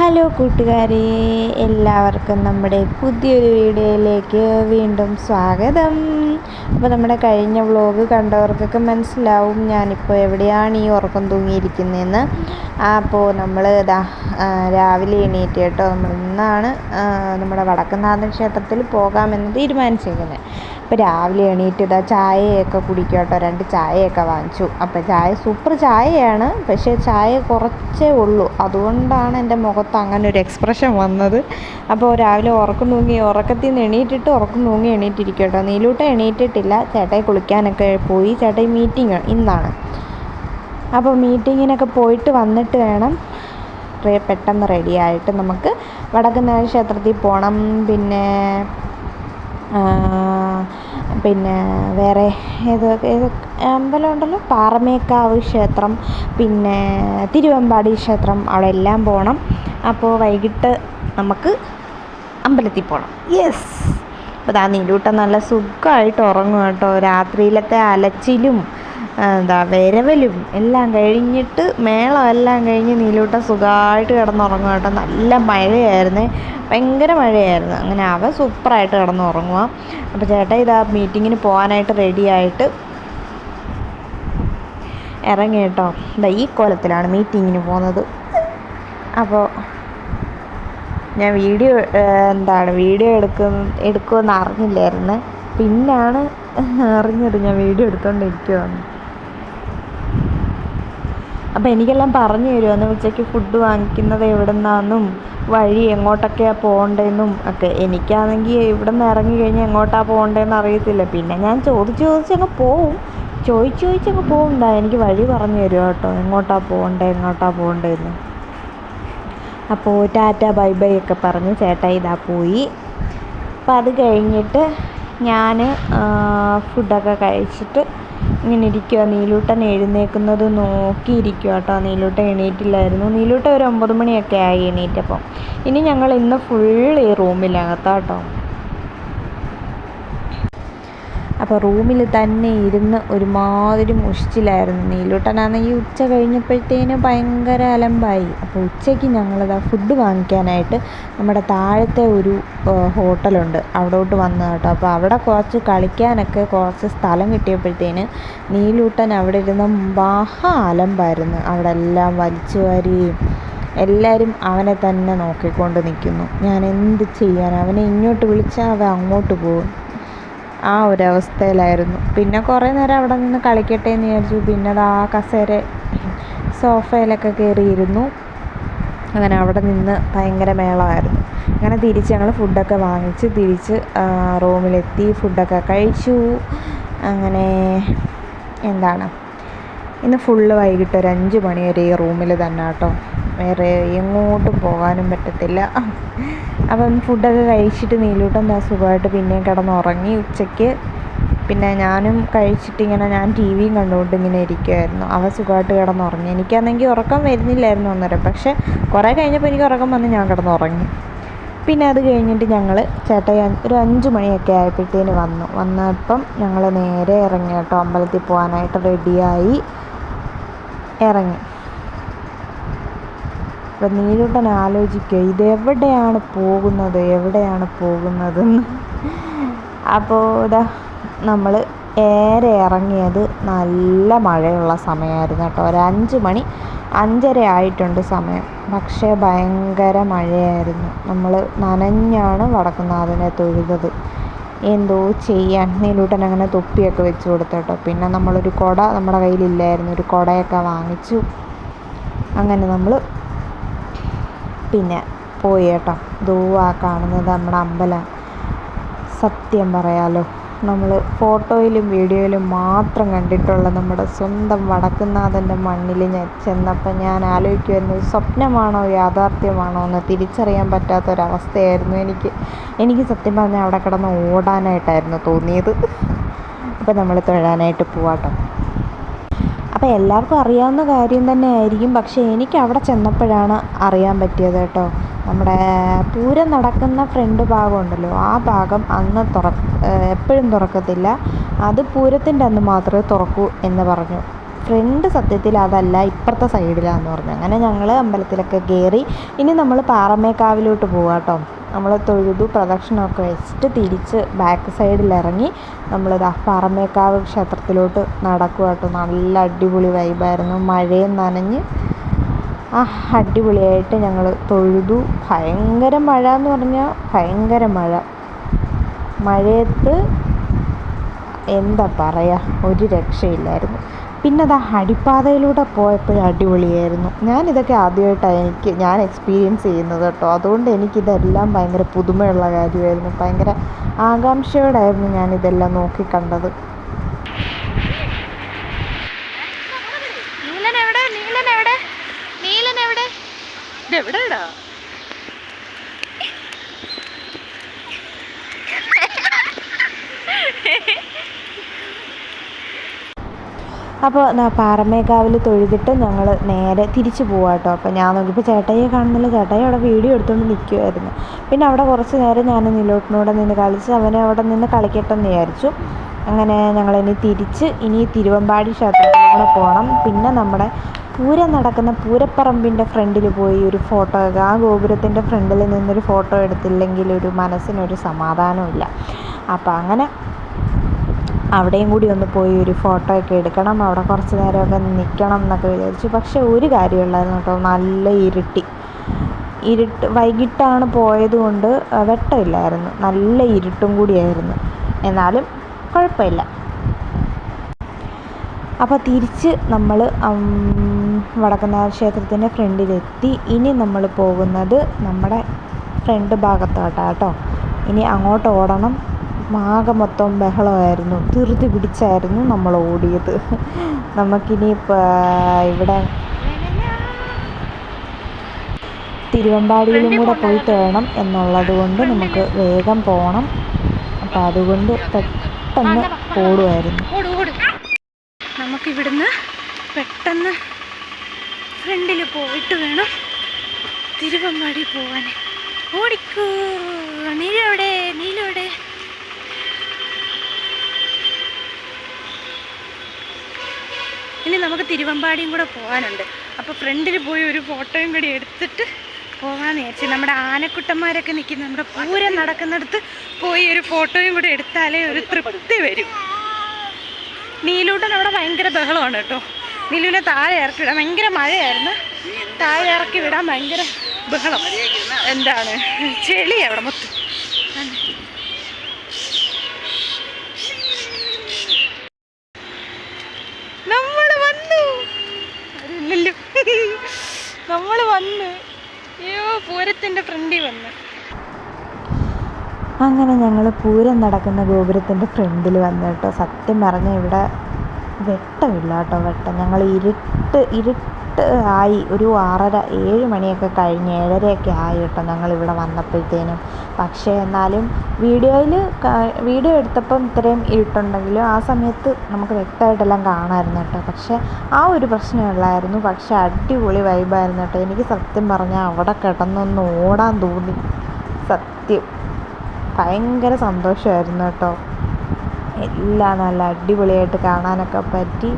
Hello കൂട്ടുകാരെ എല്ലാവർക്കും നമ്മുടെ പുതിയൊരു വീഡിയോയിലേക്ക് വീണ്ടും സ്വാഗതം. അപ്പോൾ നമ്മുടെ കഴിഞ്ഞ വ്ളോഗ് കണ്ടവർക്കൊക്കെ മനസ്സിലാവും ഞാനിപ്പോൾ എവിടെയാണ് ഈ ഉറക്കം തൂങ്ങിയിരിക്കുന്നതെന്ന് അപ്പോൾ നമ്മൾ ഇതാ രാവിലെ എണീറ്റ് കേട്ടോ. നമ്മൾ ഇന്നാണ് നമ്മുടെ വടക്കുന്നാഥൻ ക്ഷേത്രത്തിൽ പോകാമെന്ന് തീരുമാനിച്ചിരിക്കുന്നത് അപ്പോൾ രാവിലെ എണീറ്റ് ഇതാ ചായയൊക്കെ കുടിക്കട്ടോ രണ്ട് ചായയൊക്കെ വാങ്ങിച്ചു. അപ്പോൾ ചായ സൂപ്പർ ചായയാണ്. പക്ഷേ ചായ കുറച്ചേ ഉള്ളൂ. അതുകൊണ്ടാണ് എന്റെ മുഖത്ത് അങ്ങനെ ഒരു എക്സ്പ്രഷൻ വന്നത്. അപ്പോൾ രാവിലെ ഉറക്കം തൂങ്ങി ഉറക്കത്തിൽ നിന്ന് എണീറ്റിട്ട് ഉറക്കം തൂങ്ങി എണീറ്റിരിക്കട്ടോ നീലൂട്ട എണീറ്റിട്ടില്ല. ചേട്ടായി കുളിക്കാനൊക്കെ പോയി. ചേട്ടായി മീറ്റിംഗ് ഇന്നാണ്. അപ്പോൾ മീറ്റിങ്ങിനൊക്കെ പോയിട്ട് വന്നിട്ട് വേണം. പെട്ടെന്ന് റെഡിയായിട്ട് നമുക്ക് വടക്കുന്നാഥ ക്ഷേത്രത്തിൽ പോകണം പിന്നെ പിന്നെ വേറെ ഏത് ഏത് അമ്പലം ഉണ്ടല്ലോ? പാറമേക്കാവ് ക്ഷേത്രം പിന്നെ തിരുവമ്പാടി ക്ഷേത്രം അവിടെ എല്ലാം പോകണം അപ്പോൾ വൈകിട്ട് നമുക്ക് അമ്പലത്തിൽ പോകണം യെസ് അപ്പോൾ ദാ നീലൂട്ടം നല്ല സുഖമായിട്ട് ഉറങ്ങും കേട്ടോ. രാത്രിയിലത്തെ അലച്ചിലും എന്താ വരവലും എല്ലാം കഴിഞ്ഞിട്ട് മേളം എല്ലാം കഴിഞ്ഞ് നീലൂട്ടം സുഖമായിട്ട് കിടന്നുറങ്ങും കേട്ടോ. നല്ല മഴയായിരുന്നേ. ഭയങ്കര മഴയായിരുന്നു. അങ്ങനെ അവ സൂപ്പറായിട്ട് കിടന്നുറങ്ങുക അപ്പോൾ ചേട്ടാ ഇതാ മീറ്റിങ്ങിന് പോകാനായിട്ട് റെഡിയായിട്ട് ഇറങ്ങി കേട്ടോ. ഇതാ ഈ കോലത്തിലാണ് മീറ്റിങ്ങിന് പോകുന്നത്. അപ്പോൾ ഞാൻ വീഡിയോ എന്താണ് വീഡിയോ എടുക്കുന്ന എടുക്കുമെന്ന് അറിഞ്ഞില്ലായിരുന്നു. പിന്നാണ് അറിഞ്ഞത് ഞാൻ വീഡിയോ എടുത്തുകൊണ്ടിരിക്കുവാന്ന് അപ്പോൾ എനിക്കെല്ലാം പറഞ്ഞു തരുമെന്ന് ഉച്ചയ്ക്ക് ഫുഡ് വാങ്ങിക്കുന്നത് എവിടെ നിന്നാണെന്നും വഴി എങ്ങോട്ടൊക്കെയാണ് പോകേണ്ടതെന്നും ഒക്കെ. എനിക്കാണെങ്കിൽ ഇവിടെ നിന്ന് ഇറങ്ങി കഴിഞ്ഞാൽ എങ്ങോട്ടാണ് പോകേണ്ടതെന്ന് അറിയത്തില്ല. പിന്നെ ഞാൻ ചോദിച്ച് ചോദിച്ചങ്ങ് പോവും. ചോദിച്ച് ചോദിച്ചങ്ങ് പോകണ്ട എനിക്ക് വഴി പറഞ്ഞു തരുമോ കേട്ടോ? എങ്ങോട്ടാണ് പോകേണ്ടത് എങ്ങോട്ടാണ് പോകേണ്ടതെന്ന് അപ്പോൾ ടാറ്റ ബൈ ബൈ ഒക്കെ പറഞ്ഞ്. ചേട്ടാ ഇതാ പോയി. അപ്പം അത് കഴിഞ്ഞിട്ട് ഞാൻ ഫുഡൊക്കെ കഴിച്ചിട്ട് ഇങ്ങനെ ഇരിക്കുക നീലൂട്ടൻ എഴുന്നേക്കുന്നത് നോക്കിയിരിക്കുക കേട്ടോ. നീലൂട്ടൻ എണീറ്റില്ലായിരുന്നു. നീലൂട്ടൻ ഒരു ഒമ്പത് മണിയൊക്കെ ആയി എണീറ്റപ്പം. ഇനി ഞങ്ങൾ ഇന്ന് ഫുൾ ഈ റൂമിലകത്താട്ടോ അപ്പോൾ റൂമിൽ തന്നെ ഇരുന്ന് ഒരുമാതിരി മുഷിച്ചിലായിരുന്നു. നീലൂട്ടനാണെങ്കിൽ ഉച്ച കഴിഞ്ഞപ്പോഴത്തേന് ഭയങ്കര അലമ്പായി. അപ്പോൾ ഉച്ചയ്ക്ക് ഞങ്ങളിതാ ഫുഡ് വാങ്ങിക്കാനായിട്ട് നമ്മുടെ താഴത്തെ ഒരു ഹോട്ടലുണ്ട്. അവിടോട്ട് വന്നു കേട്ടോ. അപ്പോൾ അവിടെ കുറച്ച് കളിക്കാനൊക്കെ കുറച്ച് സ്ഥലം കിട്ടിയപ്പോഴത്തേന് നീലൂട്ടൻ അവിടെ ഇരുന്ന മഹാ അലമ്പായിരുന്നു. അവിടെ എല്ലാം വലിച്ചു വാരുകയും എല്ലാവരും അവനെ തന്നെ നോക്കിക്കൊണ്ട് നിൽക്കുന്നു. ഞാൻ എന്ത് ചെയ്യാൻ അവനെ ഇങ്ങോട്ട് വിളിച്ചാൽ അവൻ അങ്ങോട്ട് പോകും. ആ ഒരു അവസ്ഥയിലായിരുന്നു പിന്നെ കുറേ നേരം അവിടെ നിന്ന് കളിക്കട്ടെ എന്ന് വിചാരിച്ചു. പിന്നെ അത് ആ കസേര സോഫയിലൊക്കെ കയറിയിരുന്നു അങ്ങനെ അവിടെ നിന്ന് ഭയങ്കര മേളമായിരുന്നു. അങ്ങനെ തിരിച്ച് ഞങ്ങൾ ഫുഡൊക്കെ വാങ്ങിച്ച് തിരിച്ച് റൂമിലെത്തി ഫുഡൊക്കെ കഴിച്ചു. അങ്ങനെ എന്താണ്? ഇന്ന് ഫുള്ള് വൈകിട്ട് ഒരു അഞ്ച് മണി വരെ ഈ റൂമിൽ തന്നെ കേട്ടോ. വേറെ എങ്ങോട്ടും പോകാനും പറ്റത്തില്ല. അപ്പം ഫുഡൊക്കെ കഴിച്ചിട്ട് നീലൂട്ടൻ ദാ സുഖമായിട്ട് പിന്നെയും കിടന്നുറങ്ങി ഉച്ചയ്ക്ക്. പിന്നെ ഞാനും കഴിച്ചിട്ട് ഇങ്ങനെ ഞാൻ ടി വിയും കണ്ടുകൊണ്ട് ഇങ്ങനെ ഇരിക്കുമായിരുന്നു അവ സുഖമായിട്ട് കിടന്നുറങ്ങി. എനിക്കാണെങ്കിൽ ഉറക്കം വരുന്നില്ലായിരുന്നു അന്നേരം. പക്ഷേ കുറേ കഴിഞ്ഞപ്പോൾ എനിക്ക് ഉറക്കം വന്ന് ഞാൻ കിടന്നുറങ്ങി. പിന്നെ അത് കഴിഞ്ഞിട്ട് ഞങ്ങൾ ചേട്ടായി ഒരു അഞ്ച് മണിയൊക്കെ ആയപ്പോഴത്തേന് വന്നു. വന്നപ്പം ഞങ്ങൾ നേരെ ഇറങ്ങി കേട്ടോ. അമ്പലത്തിൽ പോകാനായിട്ട് റെഡിയായി ഇറങ്ങി. അപ്പം നീലൂട്ടൻ ആലോചിക്കുക ഇതെവിടെയാണ് പോകുന്നത് എവിടെയാണ് പോകുന്നതെന്ന്. അപ്പോൾ ഇതാ നമ്മൾ ഏറെ ഇറങ്ങിയത് നല്ല മഴയുള്ള സമയമായിരുന്നു കേട്ടോ. ഒരു അഞ്ച് മണി അഞ്ചര ആയിട്ടുണ്ട് സമയം. പക്ഷേ ഭയങ്കര മഴയായിരുന്നു. നമ്മൾ നനഞ്ഞാണ് വടക്കുന്നാഥനെ തൊഴുതത്. എന്തോ ചെയ്യാൻ നീലൂട്ടൻ അങ്ങനെ തൊപ്പിയൊക്കെ വെച്ച് കൊടുത്തോട്ടോ പിന്നെ നമ്മളൊരു കുട നമ്മുടെ കയ്യിലില്ലായിരുന്നു. ഒരു കുടയൊക്കെ വാങ്ങിച്ചു. അങ്ങനെ നമ്മൾ പിന്നെ പോയി കേട്ടോ. ദൂ ആ കാണുന്നത് നമ്മുടെ അമ്പലം. സത്യം പറയാലോ നമ്മൾ ഫോട്ടോയിലും വീഡിയോയിലും മാത്രം കണ്ടിട്ടുള്ള നമ്മുടെ സ്വന്തം വടക്കുന്നാഥന്റെ മണ്ണിൽ ഞാൻ ചെന്നപ്പോൾ ഞാൻ ആലോചിക്കുമായിരുന്നു സ്വപ്നമാണോ യാഥാർത്ഥ്യമാണോ എന്ന് തിരിച്ചറിയാൻ പറ്റാത്തൊരവസ്ഥയായിരുന്നു എനിക്ക്. എനിക്ക് സത്യം പറഞ്ഞാൽ അവിടെ കിടന്ന് ഓടാനായിട്ടായിരുന്നു തോന്നിയത്. അപ്പോൾ നമ്മൾ തൊഴാനായിട്ട് പോവാട്ടോ. അപ്പോൾ എല്ലാവർക്കും അറിയാവുന്ന കാര്യം തന്നെ ആയിരിക്കും പക്ഷേ എനിക്ക് അവിടെ ചെന്നപ്പോഴാണ് അറിയാൻ പറ്റിയത് കേട്ടോ. നമ്മുടെ പൂരം നടക്കുന്ന ഫ്രണ്ട് ഭാഗം ഉണ്ടല്ലോ. ആ ഭാഗം അന്ന് തുറ എപ്പോഴും തുറക്കത്തില്ല. അത് പൂരത്തിന്റെ അന്ന് മാത്രമേ തുറക്കൂ എന്ന് പറഞ്ഞു. ഫ്രണ്ട് സത്യത്തിൽ അതല്ല ഇപ്പുറത്തെ സൈഡിലാന്ന് പറഞ്ഞു. അങ്ങനെ ഞങ്ങൾ അമ്പലത്തിലൊക്കെ കയറി ഇനി നമ്മൾ പാറമേക്കാവിലോട്ട് പോവാം കേട്ടോ. നമ്മൾ തൊഴുതു പ്രദക്ഷിണമൊക്കെ വെച്ചിട്ട് തിരിച്ച് ബാക്ക് സൈഡിൽ ഇറങ്ങി നമ്മൾ ദാ പാറമേക്കാവ് ക്ഷേത്രത്തിലോട്ട് നടക്കുക കേട്ടോ. നല്ല അടിപൊളി വൈബായിരുന്നു മഴയും നനഞ്ഞ്. ആ അടിപൊളിയായിട്ട് ഞങ്ങൾ തൊഴുതു. ഭയങ്കര മഴ എന്ന് പറഞ്ഞാൽ ഭയങ്കര മഴ. മഴയത്ത് എന്താ പറയുക ഒരു രക്ഷയില്ലായിരുന്നു. പിന്നെ അത് അടിപ്പാതയിലൂടെ പോയപ്പോഴും അടിപൊളിയായിരുന്നു. ഞാനിതൊക്കെ ആദ്യമായിട്ടാണ് എനിക്ക് ഞാൻ എക്സ്പീരിയൻസ് ചെയ്യുന്നത് കേട്ടോ. അതുകൊണ്ട് എനിക്കിതെല്ലാം ഭയങ്കര പുതുമയുള്ള കാര്യമായിരുന്നു. ഭയങ്കര ആകാംക്ഷയോടായിരുന്നു ഞാനിതെല്ലാം നോക്കിക്കണ്ടത് നീലൻ എവിടെ? നീലൻ എവിടെ? നീലൻ എവിടെ? ഇതെവിടെടാ അപ്പോൾ പാറമേക്കാവിൽ തൊഴുതിട്ട് ഞങ്ങൾ നേരെ തിരിച്ചു പോവാം കേട്ടോ അപ്പോൾ ഞാൻ നോക്കിയപ്പോൾ ചേട്ടയെ കാണുന്നില്ല. ചേട്ടായി അവിടെ വീഡിയോ എടുത്തുകൊണ്ട് നിൽക്കുമായിരുന്നു പിന്നെ അവിടെ കുറച്ച് നേരം ഞാൻ നിലോട്ടിനൂടെ നിന്ന് കളിച്ച് അവനെ അവിടെ നിന്ന് കളിക്കട്ടെ എന്ന് വിചാരിച്ചു. അങ്ങനെ ഞങ്ങളിനി തിരിച്ച് ഇനി തിരുവമ്പാടി ക്ഷേത്രത്തിലൂടെ പോകണം. പിന്നെ നമ്മുടെ പൂരം നടക്കുന്ന പൂരപ്പറമ്പിന്റെ ഫ്രണ്ടിൽ പോയി ഒരു ഫോട്ടോ ആ ഗോപുരത്തിന്റെ ഫ്രണ്ടിൽ നിന്നൊരു ഫോട്ടോ എടുത്തില്ലെങ്കിൽ ഒരു മനസ്സിനൊരു സമാധാനമില്ല അപ്പോൾ അങ്ങനെ അവിടെയും കൂടി ഒന്ന് പോയി ഒരു ഫോട്ടോ ഒക്കെ എടുക്കണം. അവിടെ കുറച്ച് നേരമൊക്കെ നിൽക്കണം എന്നൊക്കെ വിചാരിച്ചു. പക്ഷേ ഒരു കാര്യമുള്ളായിരുന്നു കേട്ടോ. നല്ല ഇരുട്ടി. ഇരുട്ട് വൈകിട്ടാണ് പോയതുകൊണ്ട് വെട്ടമില്ലായിരുന്നു. നല്ല ഇരുട്ടും കൂടിയായിരുന്നു. എന്നാലും കുഴപ്പമില്ല. അപ്പോൾ തിരിച്ച് നമ്മൾ വടക്കനാഥ ക്ഷേത്രത്തിന്റെ ഫ്രണ്ടിലെത്തി. ഇനി നമ്മൾ പോകുന്നത് നമ്മുടെ ഫ്രണ്ട് ഭാഗത്തോട്ടാണ് കേട്ടോ. ഇനി അങ്ങോട്ട് ഓടണം. ആകെ മൊത്തം ബഹളമായിരുന്നു. ധൃതി പിടിച്ചായിരുന്നു നമ്മൾ ഓടിയത്. നമുക്കിനി ഇവിടെ തിരുവമ്പാടിയിലും കൂടെ പോയിട്ട് വേണം എന്നുള്ളത് കൊണ്ട് നമുക്ക് വേഗം പോകണം അപ്പം അതുകൊണ്ട് പെട്ടെന്ന് ഓടുമായിരുന്നു. നമുക്കിവിടുന്ന് പെട്ടെന്ന് ഫ്രണ്ടിൽ പോയിട്ട് വേണം തിരുവമ്പാടി പോവാൻ ഓടിക്കൂ. നീലോടെ നീലെവിടെ. ഇനി നമുക്ക് തിരുവമ്പാടിയും കൂടെ പോകാനുണ്ട് അപ്പോൾ ഫ്രണ്ടിൽ പോയി ഒരു ഫോട്ടോയും കൂടി എടുത്തിട്ട് പോകാമെന്ന് വിചാരിച്ചു. നമ്മുടെ ആനക്കുട്ടന്മാരൊക്കെ നിൽക്കുന്ന നമ്മുടെ പൂരം നടക്കുന്നിടത്ത് പോയി ഒരു ഫോട്ടോയും കൂടി എടുത്താലേ ഒരു തൃപ്തി വരും. നീലൂട്ടൻ അവിടെ ഭയങ്കര ബഹളമാണ് കേട്ടോ. നീലുവിനെ താഴെ ഇറക്കി വിടാം. ഭയങ്കര മഴയായിരുന്നു. താഴെ ഇറക്കി വിടാൻ ഭയങ്കര ബഹളം. എന്താണ്? ചെളി അവിടെ മൊത്തം നമ്മൾ വന്നു അറിയില്ലല്ലോ നമ്മൾ വന്ന് അയ്യോ പൂരത്തിന്റെ ഫ്രണ്ടിൽ അങ്ങനെ ഞങ്ങൾ പൂരം നടക്കുന്ന ഗോപുരത്തിന്റെ ഫ്രണ്ടിൽ വന്നു കേട്ടോ. സത്യം പറഞ്ഞാൽ ഇവിടെ വെട്ടമില്ല കേട്ടോ വെട്ടം. ഞങ്ങൾ ഇരുട്ട് ഇരുട്ട് ആയി ഒരു ആറര ഏഴ് മണിയൊക്കെ കഴിഞ്ഞ് ഏഴരയൊക്കെ ആയി കേട്ടോ ഞങ്ങൾ ഇവിടെ വന്നപ്പോഴത്തേനും. പക്ഷേ എന്നാലും വീഡിയോയിൽ വീഡിയോ എടുത്തപ്പം ഇത്രയും ഇരുട്ടുണ്ടെങ്കിലും ആ സമയത്ത് നമുക്ക് വ്യക്തമായിട്ടെല്ലാം കാണാമായിരുന്നു കേട്ടോ. പക്ഷേ ആ ഒരു പ്രശ്നമുള്ളായിരുന്നു പക്ഷേ അടിപൊളി വൈബായിരുന്നു കേട്ടോ. എനിക്ക് സത്യം പറഞ്ഞാൽ അവിടെ കിടന്നൊന്ന് ഓടാൻ തോന്നി. സത്യം. ഭയങ്കര സന്തോഷമായിരുന്നു കേട്ടോ. എല്ലാം നല്ല അടിപൊളിയായിട്ട് കാണാനൊക്കെ പറ്റി.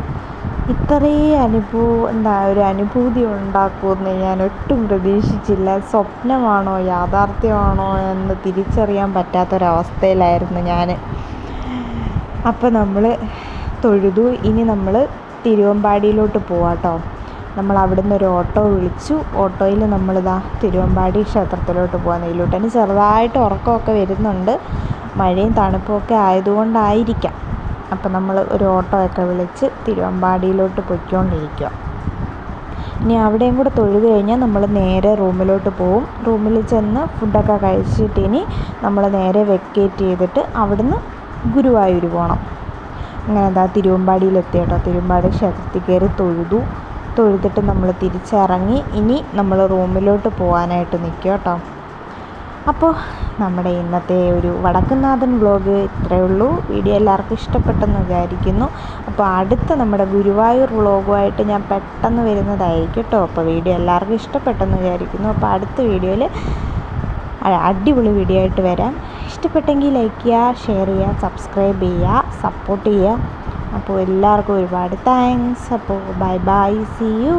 ഇത്രയും അനുഭവം എന്താ ഒരു അനുഭൂതി ഉണ്ടാക്കുമെന്ന് ഞാൻ ഒട്ടും പ്രതീക്ഷിച്ചില്ല. സ്വപ്നമാണോ യാഥാർത്ഥ്യമാണോ എന്ന് തിരിച്ചറിയാൻ പറ്റാത്തൊരവസ്ഥയിലായിരുന്നു ഞാൻ അപ്പോൾ നമ്മൾ തൊഴുതു. ഇനി നമ്മൾ തിരുവമ്പാടിയിലോട്ട് പോവാട്ടോ. നമ്മൾ അവിടുന്ന് ഒരു ഓട്ടോ വിളിച്ചു. ഓട്ടോയിൽ നമ്മളിതാ തിരുവമ്പാടി ക്ഷേത്രത്തിലോട്ട് പോകാൻ നെയ്ലൂട്ടന് ചെറുതായിട്ട് ഉറക്കമൊക്കെ വരുന്നുണ്ട്. മഴയും തണുപ്പൊക്കെ ആയതുകൊണ്ടായിരിക്കാം. അപ്പം നമ്മൾ ഒരു ഓട്ടോ ഒക്കെ വിളിച്ച് തിരുവമ്പാടിയിലോട്ട് പൊയ്ക്കൊണ്ടിരിക്കുക ഇനി അവിടെയും കൂടെ തൊഴുത് കഴിഞ്ഞാൽ നമ്മൾ നേരെ റൂമിലോട്ട് പോവും. റൂമിൽ ചെന്ന് ഫുഡൊക്കെ കഴിച്ചിട്ട് ഇനി നമ്മൾ നേരെ വെക്കേറ്റ് ചെയ്തിട്ട് അവിടുന്ന് ഗുരുവായൂർ പോകണം അങ്ങനെ എന്താ തിരുവമ്പാടിയിലെത്തി കേട്ടോ തിരുവമ്പാടി ക്ഷേത്രത്തിൽ കയറി തൊഴുതു. തൊഴുതിട്ട് നമ്മൾ തിരിച്ചിറങ്ങി ഇനി നമ്മൾ റൂമിലോട്ട് പോകാനായിട്ട് നിൽക്കുക കേട്ടോ അപ്പോൾ നമ്മുടെ ഇന്നത്തെ ഒരു വടക്കുന്നാഥൻ വ്ലോഗ് ഇത്രയേ ഉള്ളൂ. വീഡിയോ എല്ലാവർക്കും ഇഷ്ടപ്പെട്ടെന്ന് വിചാരിക്കുന്നു. അപ്പോൾ അടുത്ത നമ്മുടെ ഗുരുവായൂർ വ്ലോഗുമായിട്ട് ഞാൻ പെട്ടെന്ന് വരുന്നതായിരിക്കും കേട്ടോ. അപ്പോൾ വീഡിയോ എല്ലാവർക്കും ഇഷ്ടപ്പെട്ടെന്ന് വിചാരിക്കുന്നു. അപ്പോൾ അടുത്ത വീഡിയോയിൽ അടിപൊളി വീഡിയോ ആയിട്ട് വരാം. ഇഷ്ടപ്പെട്ടെങ്കിൽ ലൈക്ക് ചെയ്യുക ഷെയർ ചെയ്യുക സബ്സ്ക്രൈബ് ചെയ്യുക സപ്പോർട്ട് ചെയ്യുക. അപ്പോൾ എല്ലാവർക്കും ഒരുപാട് താങ്ക്സ്. അപ്പോൾ ബൈ ബൈ സി യു.